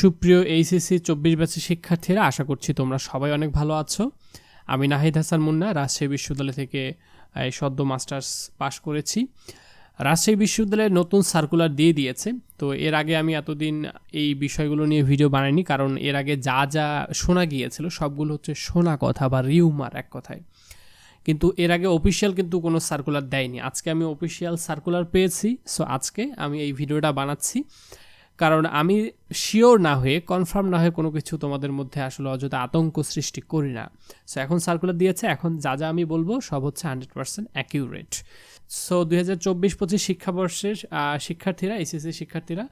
সুপ্রিয় এইচএসসি চব্বিশ ব্যাচের শিক্ষার্থীরা, আশা করছি তোমরা সবাই অনেক ভালো আছো। আমি নাহিদ হাসান মুন্না, রাজশাহী বিশ্ববিদ্যালয় থেকে সদ্য মাস্টার্স পাশ করেছি। রাজশাহী বিশ্ববিদ্যালয়ে নতুন সার্কুলার দিয়ে দিয়েছে, তো এর আগে আমি এতদিন এই বিষয়গুলো নিয়ে ভিডিও বানাইনি, কারণ এর আগে যা যা শোনা গিয়েছিল, সবগুলো হচ্ছে শোনা কথা বা রিউমার এক কথায়। কিন্তু এর আগে অফিসিয়াল কিন্তু কোনো সার্কুলার দেয়নি। আজকে আমি অফিসিয়াল সার্কুলার পেয়েছি সো আজকে আমি এই ভিডিওটা বানাচ্ছি। কারণ আমি শিওর না হয়ে কনফার্ম না হয়ে কোনো কিছু তোমাদের মধ্যে আসলে অযথা আতঙ্ক সৃষ্টি করি না। সো এখন সার্কুলার দিয়েছে, এখন যা যা আমি বলব সব হচ্ছে হান্ড্রেড পার্সেন্ট অ্যাকিউরেট সো দুই হাজার চব্বিশ পঁচিশ শিক্ষাবর্ষের শিক্ষার্থীরা এসএসসি শিক্ষার্থীরা,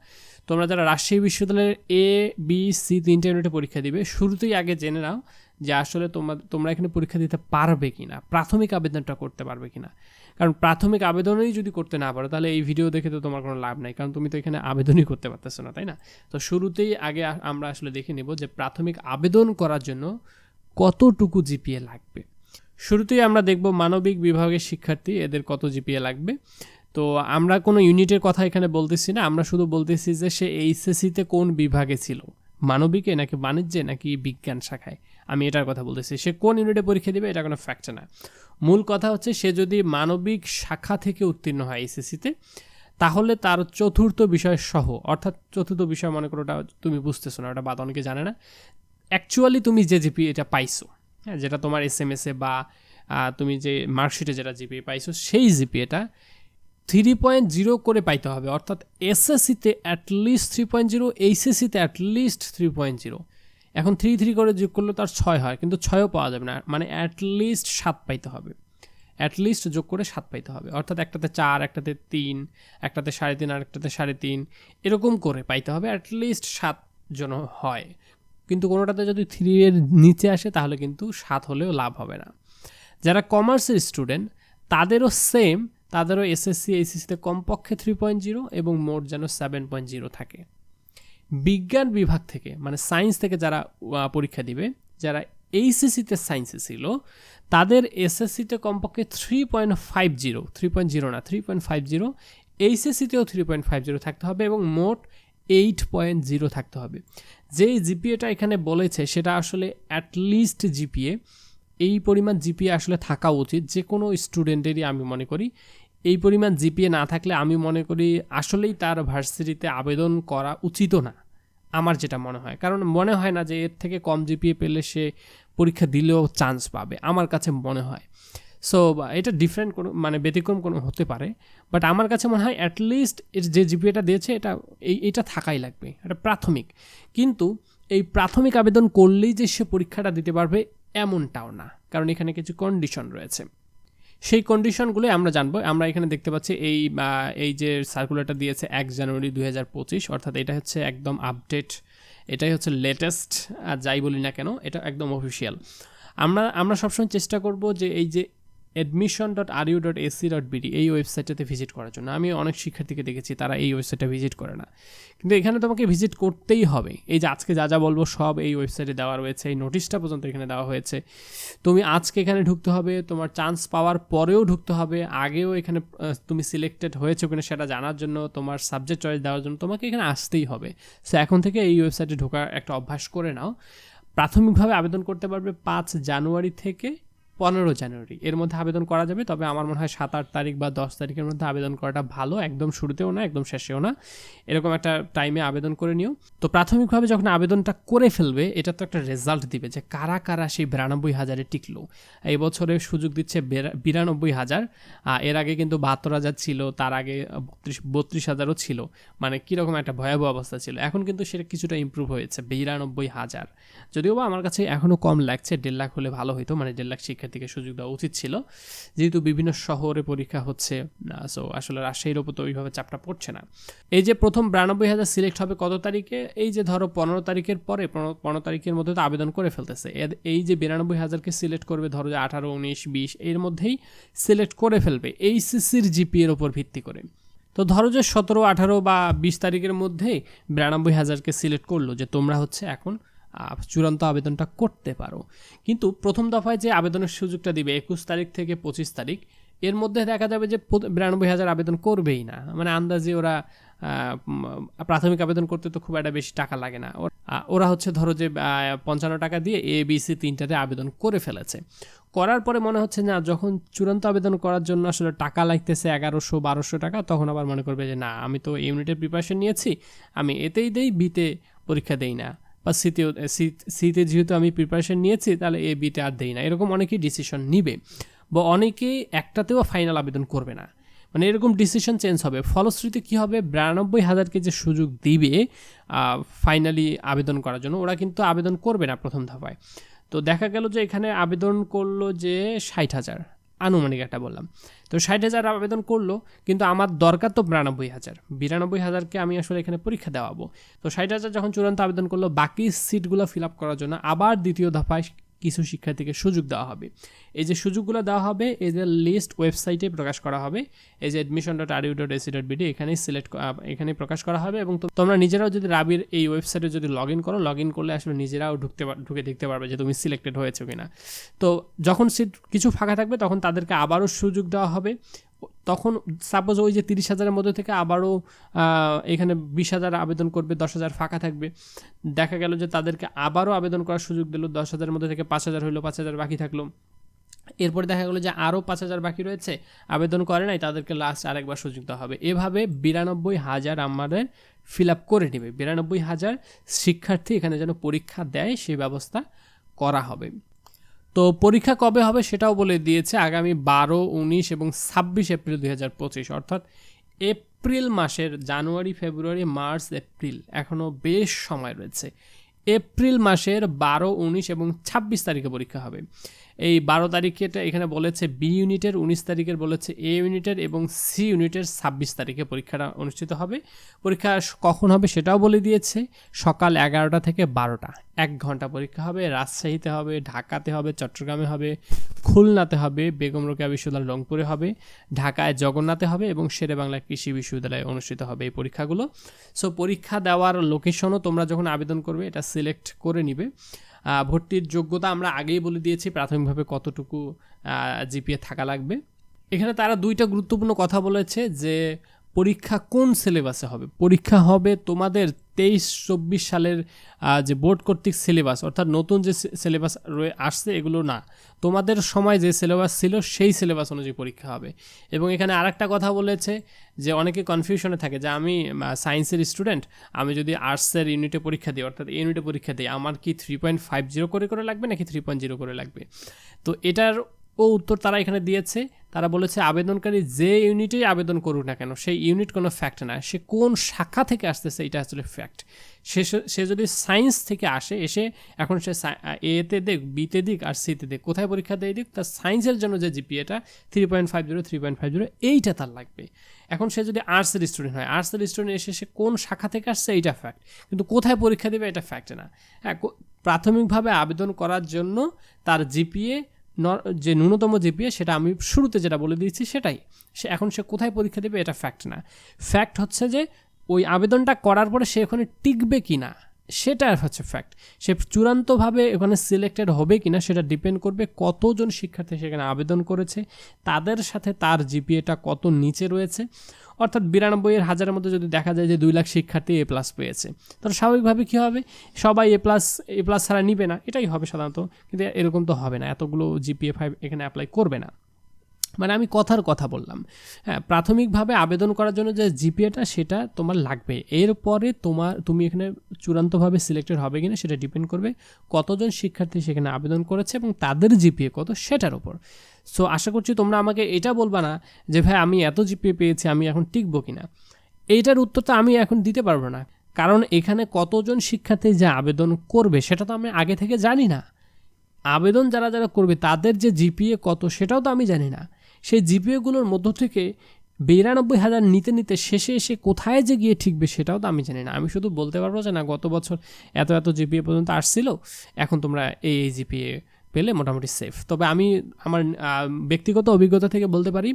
তোমরা যারা রাজশাহী বিশ্ববিদ্যালয়ের এ বি সি তিনটে ইউনিটে পরীক্ষা দিবে, শুরুতেই আগে জেনে নাও যে আসলে তোমরা তোমরা এখানে পরীক্ষা দিতে পারবে কিনা, প্রাথমিক আবেদনটা করতে পারবে কিনা। কারণ প্রাথমিক আবেদনই যদি করতে না পারো, তাহলে এই ভিডিও দেখে তো তোমার কোনো লাভ নাই, কারণ তুমি তো এখানে আবেদনই করতে পারতেছো না, তাই না? তো শুরুতেই আগে আমরা আসলে দেখে নেব যে প্রাথমিক আবেদন করার জন্য কতটুকু জিপিএ লাগবে। শুরুতেই আমরা দেখব মানবিক বিভাগের শিক্ষার্থী, এদের কত জিপিএ লাগবে। তো আমরা কোনো ইউনিটের কথা এখানে বলতেছি না, আমরা শুধু বলতেছি যে সে এইচএসসিতে কোন বিভাগে ছিল? মানবিকে নাকি বাণিজ্যে নাকি বিজ্ঞান শাখায়? আমি এটার কথা বলতেছি, সে কোন ইউনিটে পরীক্ষা দেবে এটা কোনো ফ্যাক্ট না। মূল কথা হচ্ছে সে যদি মানবিক শাখা থেকে উত্তীর্ণ হয় এসএসসিতে, তাহলে তার চতুর্থ বিষয় সহ, অর্থাৎ চতুর্থ বিষয় মনে করো ওটা তুমি বুঝতেছো না, ওটা বাদ অনেকে জানে না। অ্যাকচুয়ালি তুমি যে জিপি এটা পাইছো হ্যাঁ যেটা তোমার এস এম এসে বা তুমি যে মার্কশিটে যেটা জিপি পাইছো, সেই জিপি এটা থ্রি পয়েন্ট জিরো করে পাইতে হবে। অর্থাৎ এসএসসিতে at least three point zero এইচএসসিতে at least three point zero এখন থ্রি থ্রি করে যোগ করলে তার ছয় হয়, কিন্তু ছয়ও পাওয়া যাবে না। মানে অ্যাটলিস্ট সাত পাইতে হবে। অ্যাটলিস্ট যোগ করে সাত পাইতে হবে। অর্থাৎ একটাতে চার, একটাতে তিন, একটাতে সাড়ে তিন আর একটাতে সাড়ে তিন, এরকম করে পাইতে হবে অ্যাটলিস্ট সাত জন হয়। কিন্তু কোনোটাতে যদি থ্রি এর নিচে আসে, তাহলে কিন্তু সাত হলেও লাভ হবে না। যারা কমার্সের স্টুডেন্ট তাদেরও সেম তাদেরও এসএসসি এইচএসসিতে কমপক্ষে থ্রি পয়েন্ট জিরো এবং মোট যেন সেভেন পয়েন্ট জিরো থাকে। বিজ্ঞান বিভাগ থেকে মানে সায়েন্স থেকে যারা পরীক্ষা দিবে, যারা এইচএসসিতে সায়েন্সে ছিল, তাদের এসএসসিতে কমপক্ষে three point five zero three point zero না থ্রি পয়েন্ট ফাইভ জিরো এইচএসসিতেও থ্রি পয়েন্ট ফাইভ জিরো থাকতে হবে এবং মোট এইট পয়েন্ট জিরো থাকতে হবে। যেই জিপিএটা এখানে বলেছে, সেটা আসলে অ্যাটলিস্ট জিপিএ এই পরিমাণ জিপিএ আসলে থাকা উচিত যে কোনো স্টুডেন্টেরই আমি মনে করি এই পরিমাণ জিপিএ না থাকলে আমি মনে করি আসলেই তার ভার্সিটিতে আবেদন করা উচিতও না, আমার যেটা মনে হয়। কারণ মনে হয় না যে এর থেকে কম জিপিএ পেলে সে পরীক্ষা দিলেও চান্স পাবে, আমার কাছে মনে হয়। সো এটা ডিফারেন্ট কোনো মানে ব্যতিক্রম কোনো হতে পারে বাট আমার কাছে মনে হয় অ্যাটলিস্ট যে জিপিএটা দিয়েছে, এটা, এই, এটা থাকাই লাগবে, এটা প্রাথমিক। কিন্তু এই প্রাথমিক আবেদন করলেই যে সে পরীক্ষাটা দিতে পারবে, এমনটাও না, কারণ এখানে কিছু কন্ডিশন রয়েছে। সেই কন্ডিশনগুলো আমরা জানব। আমরা এখানে দেখতে পাচ্ছি এই এই যে সার্কুলারটা দিয়েছে এক জানুয়ারি দু হাজার পঁচিশ, অর্থাৎ এটা হচ্ছে একদম আপডেট এটাই হচ্ছে লেটেস্ট যাই বলি না কেন, এটা একদম অফিসিয়াল আমরা আমরা সবসময় চেষ্টা করব যে এই যে admission dot R dot AC dot BD এই ওয়েবসাইটটাতে ভিজিট করার জন্য। আমি অনেক শিক্ষার্থীকে দেখেছি, তারা এই ওয়েবসাইটে ভিজিট করে না। কিন্তু এখানে তোমাকে ভিজিট করতেই হবে। এই যে আজকে যা যা বলব সব এই ওয়েবসাইটে দেওয়া রয়েছে, এই নোটিশটা পর্যন্ত এখানে দেওয়া হয়েছে। তুমি আজকে এখানে ঢুকতে হবে, তোমার চান্স পাওয়ার পরেও ঢুকতে হবে, আগেও এখানে তুমি সিলেক্টেড হয়েছো কিনা সেটা জানার জন্য, তোমার সাবজেক্ট চয়েস দেওয়ার জন্য তোমাকে এখানে আসতেই হবে। সো এখন থেকে এই ওয়েবসাইটে ঢোকার একটা অভ্যাস করে নাও। প্রাথমিকভাবে আবেদন করতে পারবে পাঁচ জানুয়ারি থেকে পনেরো জানুয়ারি। এর মধ্যে আবেদন করা যাবে, তবে আমার মনে হয় সাত আট তারিখ বা দশ তারিখের মধ্যে আবেদন করাটা ভালো। একদম শুরুতেও না, একদম শেষেও না। এরকম একটা টাইমে আবেদন করে নিও। তো প্রাথমিকভাবে যখন আবেদনটা করে ফেলবে, এটা তো একটা রেজাল্ট দিবে যে কারা কারা সেই বিরানব্বই হাজারে টিকলো। এই বছরে সুযোগ দিচ্ছে বেরা- বিরানব্বই হাজার। এর আগে কিন্তু বাহাত্তর হাজার ছিল, তার আগে বত্রিশ বত্রিশ হাজারও ছিল। মানে কীরকম একটা ভয়াবহ অবস্থা ছিল। এখন কিন্তু সেটা কিছুটা ইম্প্রুভ হয়েছে, বিরানব্বই হাজার। যদিও বা আমার কাছে এখনও কম লাগছে, দেড় লাখ হলে ভালো হতো মানে দেড় লাখ শিক্ষার্থীকে সুযোগ দেওয়া উচিত ছিল। যেহেতু বিভিন্ন শহরে পরীক্ষা হচ্ছে সো আসলে রাজশাহীর ওপর তো ওইভাবে চাপটা পড়ছে না। এই যে প্রথম বিরানব্বই হাজার সিলেক্ট হবে কত তারিখে? এই যে ধরো পনেরো তারিখের পরে, পনেরো তারিখের মধ্যে তো আবেদন করে ফেলতেছে। এই যে বিরানব্বই হাজারকে সিলেক্ট করবে, ধরো যে আঠারো, উনিশ, বিশ, এর মধ্যেই সিলেক্ট করে ফেলবে এইচএসসির জিপিএর ওপর ভিত্তি করে। তো ধরো যে সতেরো, আঠারো বা বিশ তারিখের মধ্যে বিরানব্বই হাজারকে সিলেক্ট করল যে তোমরা হচ্ছে এখন চূড়ান্ত আবেদনটা করতে পারো। কিন্তু প্রথম দফায় যে আবেদনের সুযোগটা দিবে একুশ তারিখ থেকে পঁচিশ তারিখ, এর মধ্যে দেখা যাবে যে বিরানব্বই হাজার আবেদন করবেই না। মানে আন্দাজে ওরা প্রাথমিক আবেদন করতে তো খুব একটা বেশি টাকা লাগে না। ওরা হচ্ছে ধরো যে পঞ্চান্ন টাকা দিয়ে এ, বি, সি তিনটাতে আবেদন করে ফেলেছে। করার পরে মনে হচ্ছে না, যখন চূড়ান্ত আবেদন করার জন্য আসলে টাকা লাগতেছে এগারোশো, বারোশো টাকা, তখন আবার মনে করবে যে, না, আমি তো ইউনিটের প্রিপারেশন নিয়েছি, আমি এতেই দেই বিতে পরীক্ষা দেই না। বা সিতেও সিতে যেহেতু আমি প্রিপারেশন নিয়েছি, তাহলে এ বিতে আর দেই না। এরকম অনেকেই ডিসিশন নিবে, বা অনেকেই একটাতেও ফাইনাল আবেদন করবে না। মানে এরকম ডিসিশন চেঞ্জ হবে। ফলশ্রুতি কী হবে? বিরানব্বই হাজারকে যে সুযোগ দিবে ফাইনালি আবেদন করার জন্য, ওরা কিন্তু আবেদন করবে না প্রথম ধাপায় তো দেখা গেল যে এখানে আবেদন করল যে ষাট হাজার। আনুমানিক একটা বললাম। তো ষাট হাজার আবেদন করল, কিন্তু আমার দরকার তো বিরানব্বই হাজার। বিরানব্বই হাজারকে আমি আসলে এখানে পরীক্ষা দেওয়াবো। তো ষাট হাজার যখন চূড়ান্ত আবেদন করল, বাকি সিটগুলো ফিল আপ করার জন্য আবার দ্বিতীয় দফায় কিছু শিক্ষার্থীকে সুযোগ দেওয়া হবে। এই যে সুযোগগুলো দেওয়া হবে এদের লিস্ট ওয়েবসাইটে প্রকাশ করা হবে, এই যে admission dot R U dot AC dot BD এখানেই সিলেক্ট এখানে প্রকাশ করা হবে এবং তোমরা নিজেরাও যদি রাবির এই ওয়েবসাইটে যদি লগ ইন করো লগ ইন করলে আসলে নিজেরাও ঢুকতে ঢুকে দেখতে পারবে যে তুমি সিলেক্টেড হয়েছো কিনা। তো যখন সিট কিছু ফাঁকা থাকবে, তখন তাদেরকে আবারও সুযোগ দেওয়া হবে। তখন সাপোজ ওই যে তিরিশ হাজারের মধ্যে থেকে আবারও এখানে বিশ হাজার আবেদন করবে, দশ হাজার ফাঁকা থাকবে। দেখা গেল যে তাদেরকে আবারও আবেদন করার সুযোগ দিল, দশ হাজারের মধ্যে থেকে পাঁচ হাজার হইল, পাঁচ হাজার বাকি থাকল। এরপরে দেখা গেলো যে আরও পাঁচ হাজার বাকি রয়েছে, আবেদন করে নাই, তাদেরকে লাস্ট আরেকবার সুযোগ দেওয়া হবে। এভাবে বিরানব্বই হাজার আমাদের ফিল আপ করে নেবে। বিরানব্বই হাজার শিক্ষার্থী এখানে যেন পরীক্ষা দেয় সেই ব্যবস্থা করা হবে। তো পরীক্ষা কবে হবে সেটাও বলে দিয়েছে আগামী বারো, উনিশ এবং ছাব্বিশ এপ্রিল দুই হাজার পঁচিশ, অর্থাৎ এপ্রিল মাসের জানুয়ারি, ফেব্রুয়ারি, মার্চ, এপ্রিল। এখনও বেশ সময় রয়েছে। এপ্রিল মাসের বারো, উনিশ এবং ছাব্বিশ তারিখে পরীক্ষা হবে। এই বারো তারিখেটা এখানে বলেছে বি ইউনিটের, উনিশ তারিখের বলেছে এ ইউনিটের এবং সি ইউনিটের ছাব্বিশ তারিখে পরীক্ষাটা অনুষ্ঠিত হবে। পরীক্ষা কখন হবে সেটাও বলে দিয়েছে। সকাল এগারোটা থেকে বারোটা। এক ঘণ্টা পরীক্ষা হবে, রাজশাহীতে হবে, ঢাকাতে হবে, চট্টগ্রামে হবে, খুলনাতে হবে, বেগম রোকেয়া বিশ্ববিদ্যালয় রংপুরে হবে, ঢাকায় জগন্নাথে হবে এবং শেরে বাংলা কৃষি বিশ্ববিদ্যালয়ে অনুষ্ঠিত হবে এই পরীক্ষাগুলো। সো পরীক্ষা দেওয়ার লোকেশনও তোমরা যখন আবেদন করবে, এটা সিলেক্ট করে নিবে। ভর্তির যোগ্যতা আমরা আগেই বলে দিয়েছি, প্রাথমিকভাবে কতটুকু জিপিএ থাকা লাগবে। এখানে তারা দুইটা গুরুত্বপূর্ণ কথা বলেছে যে, পরীক্ষা কোন সিলেবাসে হবে? পরীক্ষা হবে তোমাদের তেইশ, চব্বিশ সালের যে বোর্ড কর্তৃক সিলেবাস, অর্থাৎ নতুন যে সিলেবাস রয়ে, আসছে, এগুলো না। তোমাদের সময় যে সিলেবাস ছিল, সেই সিলেবাস অনুযায়ী পরীক্ষা হবে। এবং এখানে আরেকটা কথা বলেছে, যে অনেকে কনফিউশনে থাকে, যে আমি সায়েন্সের স্টুডেন্ট আমি যদি আর্টসের ইউনিটে পরীক্ষা দিই, অর্থাৎ ইউনিটে পরীক্ষা দিই, আমার কি থ্রি পয়েন্ট ফাইভ জিরো করে করে লাগবে, নাকি থ্রি পয়েন্ট জিরো করে লাগবে? তো এটার ও উত্তর তারা এখানে দিয়েছে, তারা বলেছে আবেদনকারী যে ইউনিটেই আবেদন করুক না কেন, সেই ইউনিট কোনো ফ্যাক্ট না। সে কোন শাখা থেকে আসতেছে এটা আসলে ফ্যাক্ট সে সে যদি সায়েন্স থেকে আসে, এসে এখন সে এতে দিক বিতে দিক আর সিতে দিক, কোথায় পরীক্ষা দিয়ে দিক, তার সায়েন্সের জন্য যে জিপিএটা three point five zero three point five zero এইটা তার লাগবে। এখন সে যদি আর্টসের স্টুডেন্ট হয় আর্টসের স্টুডেন্ট এসে সে কোন শাখা থেকে আসছে, এইটা ফ্যাক্ট কিন্তু কোথায় পরীক্ষা দেবে, এটা ফ্যাক্ট না। হ্যাঁ প্রাথমিকভাবে আবেদন করার জন্য তার জিপিএ যে ন্যূনতম জিপিএ সেটা আমি শুরুতে যেটা বলে দিয়েছি সেটাই। সে এখন সে কোথায় পরীক্ষা দেবে এটা ফ্যাক্ট না। ফ্যাক্ট হচ্ছে যে, ওই আবেদনটা করার পরে সে ওখানে টিকবে কি না সেটা হচ্ছে ফ্যাক্ট সে চূড়ান্তভাবে ওখানে সিলেক্টেড হবে কি না সেটা ডিপেন্ড করবে কতজন শিক্ষার্থী সেখানে আবেদন করেছে, তাদের সাথে তার জিপিএটা কত নিচে রয়েছে। অর্থাৎ বিরানব্বই এর হাজারের মধ্যে যদি দেখা যায় যে দুই লাখ শিক্ষার্থী এ প্লাস পেয়েছে, তাহলে স্বাভাবিকভাবে কী হবে? সবাই এ প্লাস এ প্লাস ছাড়া নিবে না, এটাই হবে সাধারণত। কিন্তু এরকম তো হবে না, এতগুলো জিপিএ ফাইভ এখানে অ্যাপ্লাই করবে না। মানে আমি কথার কথা বললাম। হ্যাঁ প্রাথমিকভাবে আবেদন করার জন্য যে জিপিএটা সেটা তোমার লাগবে। এরপরে তোমার, তুমি এখানে চূড়ান্তভাবে সিলেক্টেড হবে কিনা সেটা ডিপেন্ড করবে কতজন শিক্ষার্থী সেখানে আবেদন করেছে এবং তাদের জিপিএ কত সেটার উপর সো আশা করছি তোমরা আমাকে এটা বলবা না যে, ভাই, আমি এত জিপিএ পেয়েছি, আমি এখন টিকবো কিনা? এইটার উত্তরটা আমি এখন দিতে পারব না। কারণ এখানে কতজন শিক্ষার্থী যে আবেদন করবে সেটা তো আমি আগে থেকে জানি না। আবেদন যারা যারা করবে, তাদের যে জিপিএ কত সেটাও তো আমি জানি না। সেই জিপিএগুলোর মধ্য থেকে বিরানব্বই হাজার নিতে নিতে শেষে এসে কোথায় যে গিয়ে ঠিকবে সেটাও তো আমি জানি না। আমি শুধু বলতে পারব যে না, গত বছর এত এত জিপিএ পর্যন্ত আসছিল, এখন তোমরা এই এই জিপিএ পেলে মোটামুটি সেফ তবে আমি আমার ব্যক্তিগত অভিজ্ঞতা থেকে বলতে পারি,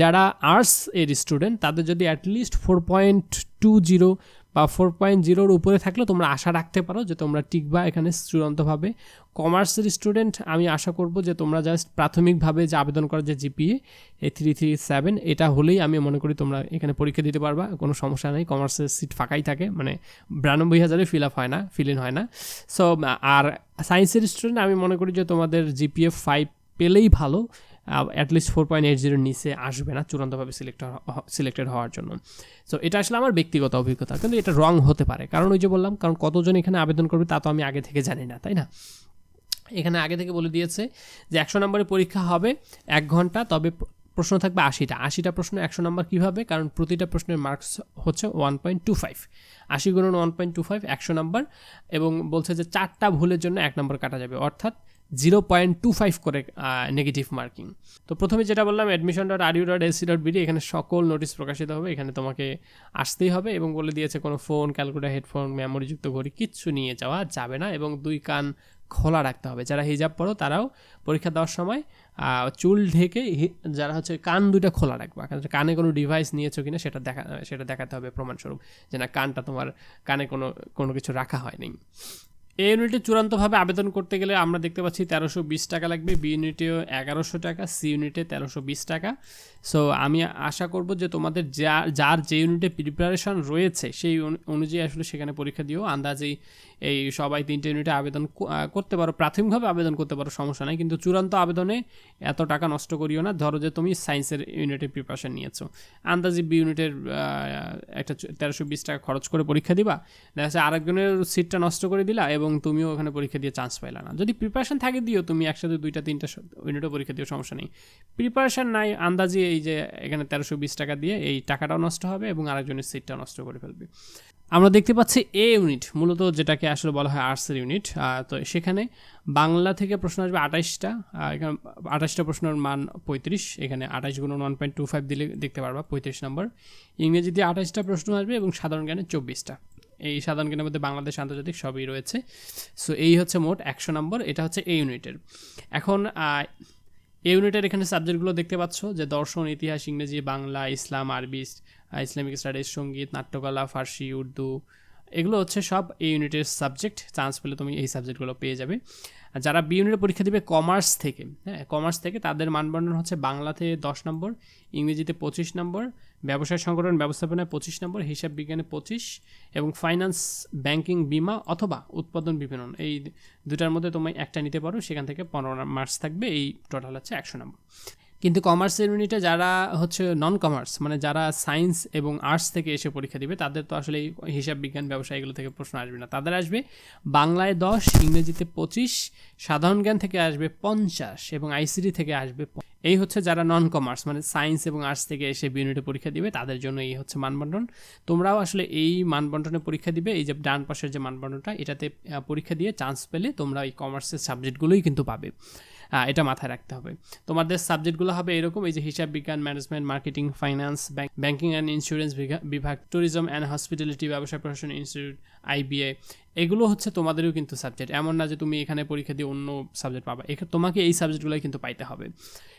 যারা আর্টস এর স্টুডেন্ট তাদের যদি at least four point two zero বা ফোর পয়েন্ট জিরোর উপরে থাকলে তোমরা আশা রাখতে পারো যে তোমরা টিকবা এখানে চূড়ান্তভাবে। কমার্সের স্টুডেন্ট আমি আশা করব যে তোমরা জাস্ট প্রাথমিকভাবে যে আবেদন করার যে জিপিএ এই থ্রি থ্রি সেভেন এটা হলেই আমি মনে করি তোমরা এখানে পরীক্ষা দিতে পারবা, কোনো সমস্যা নেই কমার্সের সিট ফাঁকাই থাকে মানে বিরানব্বই হাজারে ফিল আপ হয় না ফিল ইন হয় না। সো আর সায়েন্সের স্টুডেন্ট আমি মনে করি যে তোমাদের জিপিএফ ফাইভ পেলেই ভালো অ্যাটলিস্ট ফোর পয়েন্ট এইট জিরোর নিচে আসবে না, চূড়ান্তভাবে সিলেক্ট সিলেক্টেড হওয়ার জন্য। সো এটা আসলে আমার ব্যক্তিগত অভিজ্ঞতা, কিন্তু এটা রং হতে পারে। কারণ ওই যে বললাম, কারণ কতজন এখানে আবেদন করবে তা তো আমি আগে থেকে জানি না, তাই না? এখানে আগে থেকে বলে দিয়েছে যে একশো নম্বরের পরীক্ষা হবে এক ঘণ্টা, তবে প্রশ্ন থাকবে আশিটা। আশিটা প্রশ্ন একশো নম্বর কীভাবে? কারণ প্রতিটা প্রশ্নের মার্কস হচ্ছে ওয়ান পয়েন্ট টু ফাইভ আশি গুণন ওয়ান পয়েন্ট টু ফাইভ একশো নম্বর, এবং বলছে যে চারটা ভুলের জন্য এক নম্বর কাটা যাবে। অর্থাৎ জিরো পয়েন্ট টু ফাইভ করে নেগেটিভ মার্কিং তো প্রথমে যেটা বললাম admission dot R U dot AC dot BD এখানে সকল নোটিশ প্রকাশিত হবে। এখানে তোমাকে আসতেই হবে এবং বলে দিয়েছে, কোনো ফোন ক্যালকুলেটার হেডফোন মেমোরিযুক্ত ঘড়ি কিচ্ছু নিয়ে যাওয়া যাবে না এবং দুই কান খোলা রাখতে হবে। যারা হিজাব পড়ো, তারাও পরীক্ষা দেওয়ার সময় চুল ঢেকে যারা হচ্ছে কান দুইটা খোলা রাখবা। কানে কোনো ডিভাইস নিয়েছো কিনা, সেটা দেখা, সেটা দেখাতে হবে প্রমাণস্বরূপ যে না, কানটা তোমার কানে কোনো কোনো কিছু রাখা হয়নি। এ ইউনিটে চূড়ান্তভাবে আবেদন করতে গেলে আমরা দেখতে পাচ্ছি তেরোশো বিশ টাকা লাগবে বি ইউনিটেও এগারোশো টাকা সি ইউনিটে তেরোশো বিশ টাকা। সো আমি আশা করব যে তোমাদের যা, যার যে ইউনিটে প্রিপারেশন রয়েছে, সেই অনুযায়ী আসলে সেখানে পরীক্ষা দিও। আন্দাজেই এই সবাই তিনটে ইউনিটে আবেদন করতে পারো, প্রাথমিকভাবে আবেদন করতে পারো, সমস্যা নাই। কিন্তু চূড়ান্ত আবেদনে এত টাকা নষ্ট করিও না। ধরো যে তুমি সায়েন্সের ইউনিটের প্রিপারেশন নিয়েছো। আন্দাজি বি ইউনিটের একটা তেরোশো বিশ টাকা খরচ করে পরীক্ষা দিবা। দেখা যাচ্ছে আরেকজনের সিটটা নষ্ট করে দিলা এবং তুমিও ওখানে পরীক্ষা দিয়ে চান্স পাইলা না। যদি প্রিপারেশন থাকে দিও, তুমি একসাথে দুইটা, তিনটা ইউনিটও পরীক্ষা দিও, সমস্যা নেই। প্রিপারেশন নাই, আন্দাজি এই যে এখানে তেরোশো বিশ টাকা দিয়ে এই টাকাটাও নষ্ট হবে এবং আরেকজনের সিটটাও নষ্ট করে ফেলবে। আমরা দেখতে পাচ্ছি এ ইউনিট মূলত যেটাকে আসলে বলা হয় আর্টসের ইউনিট তো সেখানে বাংলা থেকে প্রশ্ন আসবে আঠাশটা এখানে আঠাশটা প্রশ্নের মান পঁয়ত্রিশ, এখানে আঠাশ গুণ ওয়ান পয়েন্ট টু ফাইভ দিলে দেখতে পারবা, পঁয়ত্রিশ নম্বর ইংরেজিতে আঠাশটা প্রশ্ন আসবে এবং সাধারণ জ্ঞানে চব্বিশটা। এই সাধারণ জ্ঞানের মধ্যে বাংলাদেশ আন্তর্জাতিক সবই রয়েছে। সো এই হচ্ছে মোট একশো নম্বর, এটা হচ্ছে এ ইউনিটের এখন এই ইউনিটের এখানে সাবজেক্টগুলো দেখতে পাচ্ছ, যে দর্শন, ইতিহাস, ইংরেজি, বাংলা, ইসলাম, আরবি, ইসলামিক স্টাডিজ, সংগীত, নাট্যকলা, ফার্সি, উর্দু, এগুলো হচ্ছে সব এই ইউনিটের সাবজেক্ট চান্স পেলে তুমি এই সাবজেক্টগুলো পেয়ে যাবে। যারা বি ইউনিটের পরীক্ষা দেবে কমার্স থেকে হ্যাঁ কমার্স থেকে, তাদের মানবন্ধন হচ্ছে বাংলাতে দশ নম্বর, ইংরেজিতে পঁচিশ নম্বর ব্যবসায় সংগঠন ব্যবস্থাপনায় পঁচিশ নম্বর, হিসাব বিজ্ঞানে পঁচিশ এবং ফাইন্যান্স ব্যাংকিং বিমা অথবা উৎপাদন বিপণন। এই দুটার মধ্যে তুমি একটা নিতে পারো, সেখান থেকে পনেরো মার্কস থাকবে, এই টোটাল হচ্ছে একশো নম্বর। কিন্তু কমার্সের ইউনিটে যারা হচ্ছে নন কমার্স মানে যারা সায়েন্স এবং আর্টস থেকে এসে পরীক্ষা দিবে, তাদের তো আসলে এই হিসাব বিজ্ঞান ব্যবসা এগুলো থেকে প্রশ্ন আসবে না। তাদের আসবে বাংলায় দশ, ইংরেজিতে পঁচিশ, সাধারণ জ্ঞান থেকে আসবে পঞ্চাশ এবং আইসিডি থেকে আসবে এই হচ্ছে যারা নন কমার্স মানে সায়েন্স এবং আর্টস থেকে এসে ইউনিটে পরীক্ষা দিবে, তাদের জন্য এই হচ্ছে মানবন্টন তোমরাও আসলে এই মানবন্টনে পরীক্ষা দিবে, এই যে ডান পাশের যে মানবন্টনটা এটাতে পরীক্ষা দিয়ে চান্স পেলে তোমরা এই কমার্সের সাবজেক্টগুলোই কিন্তু পাবে। এটা মাথায় রাখতে হবে। তোমাদের সাবজেক্টগুলো হবে এরকম, এই যে হিসাব বিজ্ঞান management marketing finance banking and insurance বিভাগ ট্যুরিজম অ্যান্ড হসপিটালিটি ব্যবসা প্রশাসন ইনস্টিটিউট আইবিএ এগুলো হচ্ছে তোমাদেরও কিন্তু সাবজেক্ট এমন না যে তুমি এখানে পরীক্ষা দিয়ে অন্য সাবজেক্ট পাবা। এখানে তোমাকে এই সাবজেক্টগুলোই কিন্তু পাইতে হবে।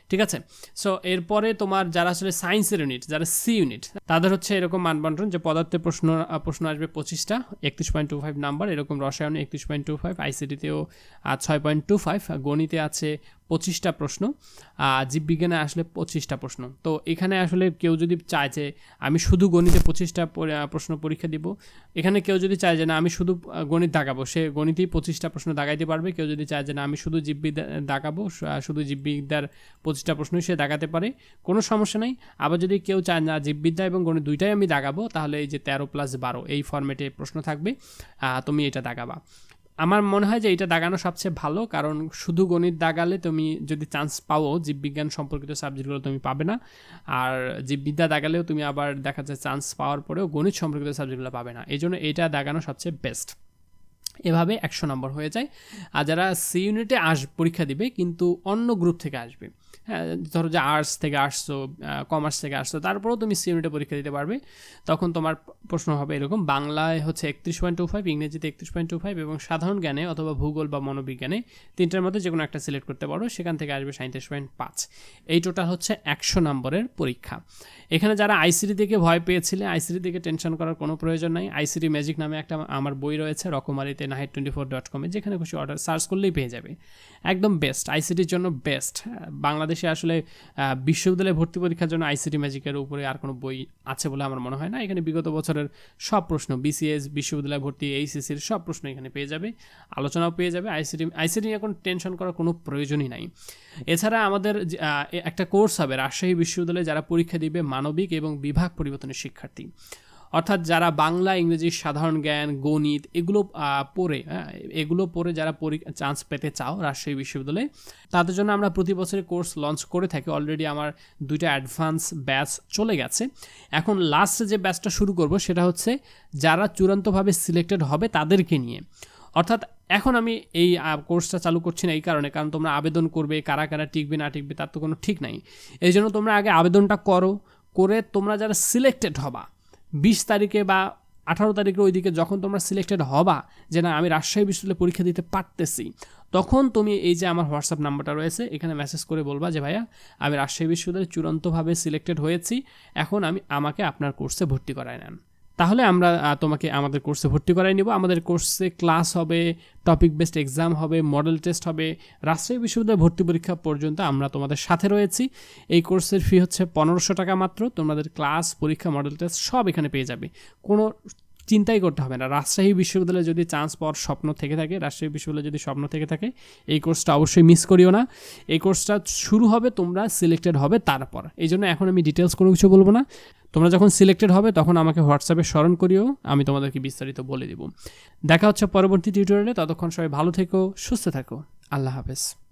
ঠিক আছে? সো এরপরে তোমার যারা আসলে সায়েন্সের ইউনিট যারা সি ইউনিট তাদের হচ্ছে এরকম মানবন্টন যে পদার্থের প্রশ্ন প্রশ্ন আসবে পঁচিশটা, একত্রিশ পয়েন্ট টু ফাইভ নাম্বার, এরকম রসায়নে একত্রিশ পয়েন্ট টু ফাইভ আইসিডিতেও ছয় পয়েন্ট টু ফাইভ গণিতে আছে পঁচিশটা প্রশ্ন জীববিজ্ঞানে আসলে পঁচিশটা প্রশ্ন। তো এখানে আসলে কেউ যদি চায় যে আমি শুধু গণিতে পঁচিশটা প্রশ্ন পরীক্ষা দিব, এখানে কেউ যদি চায় যে না, আমি শুধু গণিত দাগাবো, সে গণিতেই পঁচিশটা প্রশ্ন দাগাইতে পারবে। কেউ যদি চায় যে না, আমি শুধু জীববিদ্যা দাগাবো শুধু জীববিদ্যার পঁচিশটা প্রশ্নই সে দাগাতে পারে, কোনো সমস্যা নেই। আবার যদি কেউ চায় না, জীববিদ্যা এবং গণিত দুইটাই আমি দাগাবো, তাহলে এই যে তেরো প্লাস বারো, এই ফর্মেটে প্রশ্ন থাকবে তুমি এটা দাগাবা। আমার মনে হয় যে এটা দাগানো সবচেয়ে ভালো, কারণ শুধু গণিত দাগালে তুমি যদি চান্স পাও জীববিজ্ঞান সম্পর্কিত সাবজেক্টগুলো তুমি পাবে না। আর জীববিদ্যা দাগালেও তুমি আবার দেখা যায় চান্স পাওয়ার পরেও গণিত সম্পর্কিত সাবজেক্টগুলো পাবে না। এই জন্য এটা দাগানো সবচেয়ে বেস্ট এভাবে একশো নম্বর হয়ে যায়। আর যারা সি ইউনিটে আস, পরীক্ষা দিবে, কিন্তু অন্য গ্রুপ থেকে আসবে। ধরো যে আর্টস থেকে আসছো কমার্স থেকে আসছো, তারপরেও তুমি সি ইউনিটে পরীক্ষা দিতে পারবে। তখন তোমার প্রশ্ন হবে এরকম, বাংলায় হচ্ছে একত্রিশ পয়েন্ট টু ফাইভ ইংরেজিতে একত্রিশ পয়েন্ট টু ফাইভ এবং সাধারণ জ্ঞানে অথবা ভূগোল বা মনোবিজ্ঞানে তিনটার মধ্যে যে কোনো একটা সিলেক্ট করতে পারো, সেখান থেকে আসবে সাঁত্রিশ পয়েন্ট পাঁচ। এই টোটাল হচ্ছে একশো নম্বরের পরীক্ষা। এখানে যারা আইসিডি থেকে ভয় পেয়েছিলে আইসিডি থেকে টেনশন করার কোনো প্রয়োজন নাই। আইসিডি ম্যাজিক নামে একটা আমার বই রয়েছে, রকমারিতে নাহিট টোয়েন্টি ফোর ডট কমে যেখানে খুশি অর্ডার সার্চ করলেই পেয়ে যাবে। একদম বেস্ট আইসিটির জন্য বেস্ট বাংলাদেশে আসলে বিশ্ববিদ্যালয়ে ভর্তি পরীক্ষার জন্য আইসিটি ম্যাজিকের উপরে আর কোনো বই আছে বলে আমার মনে হয় না। এখানে বিগত বছরের সব প্রশ্ন বিসিএস বিশ্ববিদ্যালয় ভর্তি এইচএসির সব প্রশ্ন এখানে পেয়ে যাবে, আলোচনাও পেয়ে যাবে। আইসিটি আইসিটি এখন টেনশন করার কোনো প্রয়োজনই নাই। এছাড়া আমাদের একটা কোর্স হবে রাজশাহী বিশ্ববিদ্যালয়ে যারা পরীক্ষা দিবে মানবিক এবং বিভাগ পরিবর্তনের শিক্ষার্থী। অর্থাৎ যারা বাংলা ইংরেজি সাধারণ জ্ঞান গণিত এগুলো পড়ে হ্যাঁ, এগুলো পড়ে যারা চান্স পেতে চাও রাজশাহী বিশ্ববিদ্যালয়ে তাদের জন্য আমরা প্রতি বছরে কোর্স লঞ্চ করে থাকি। অলরেডি আমার দুইটা অ্যাডভান্স ব্যাচ চলে গেছে। এখন লাস্ট যে ব্যাচটা শুরু করব সেটা হচ্ছে যারা চূড়ান্তভাবে সিলেক্টেড হবে তাদেরকে নিয়ে। অর্থাৎ এখন আমি এই কোর্সটা চালু করছি না এই কারণে কারণ তোমরা আবেদন করবে কারা কারা টিকবে না টিকবে তার তো কোনো ঠিক নাই। এই জন্য তোমরা আগে আবেদনটা করো করে তোমরা যারা সিলেক্টেড হবা বিশ তারিখে বা আঠারো তারিখের ওইদিকে যখন তোমরা সিলেক্টেড হবা যে না, আমি রাজশাহী বিশ্ববিদ্যালয়ে পরীক্ষা দিতে পারতেছি, তখন তুমি এই যে আমার হোয়াটসঅ্যাপ নাম্বারটা রয়েছে, এখানে মেসেজ করে বলবা যে, ভাইয়া, আমি রাজশাহী বিশ্ববিদ্যালয়ে চূড়ান্তভাবে সিলেক্টেড হয়েছি, এখন আমি আমাকে আপনার কোর্সে ভর্তি করায় নেন। তাহলে আমরা তোমাকে আমাদের কোর্সে ভর্তি করাই নিব। আমাদের কোর্সে ক্লাস হবে টপিক বেসড এক্সাম হবে মডেল টেস্ট হবে। রাজশাহী বিশ্ববিদ্যালয় ভর্তি পরীক্ষা পর্যন্ত আমরা তোমাদের সাথে রয়েছি। এই কোর্সের ফি হচ্ছে পনেরোশো টাকা মাত্র। তোমাদের ক্লাস পরীক্ষা মডেল টেস্ট সব এখানে পেয়ে যাবে। কোনো চিন্তাই করতে হবে না। রাজশাহী বিশ্ববিদ্যালয়ে যদি চান্স পাওয়ার স্বপ্ন থেকে থাকে, রাজশাহী বিশ্ববিদ্যালয়ে যদি স্বপ্ন থেকে থাকে, এই কোর্সটা অবশ্যই মিস করিও না। এই কোর্সটা শুরু হবে, তোমরা সিলেক্টেড হবে তারপর। এই জন্য এখন আমি ডিটেলস কোনো কিছু বলব না। তোমরা যখন সিলেক্টেড হবে, তখন আমাকে হোয়াটসঅ্যাপে স্মরণ করিও, আমি তোমাদেরকে বিস্তারিত বলে দেব। দেখা হচ্ছে পরবর্তী টিউটোরিয়ালে ততক্ষণ সবাই ভালো থেকো, সুস্থ থাকো। আল্লাহ হাফেজ।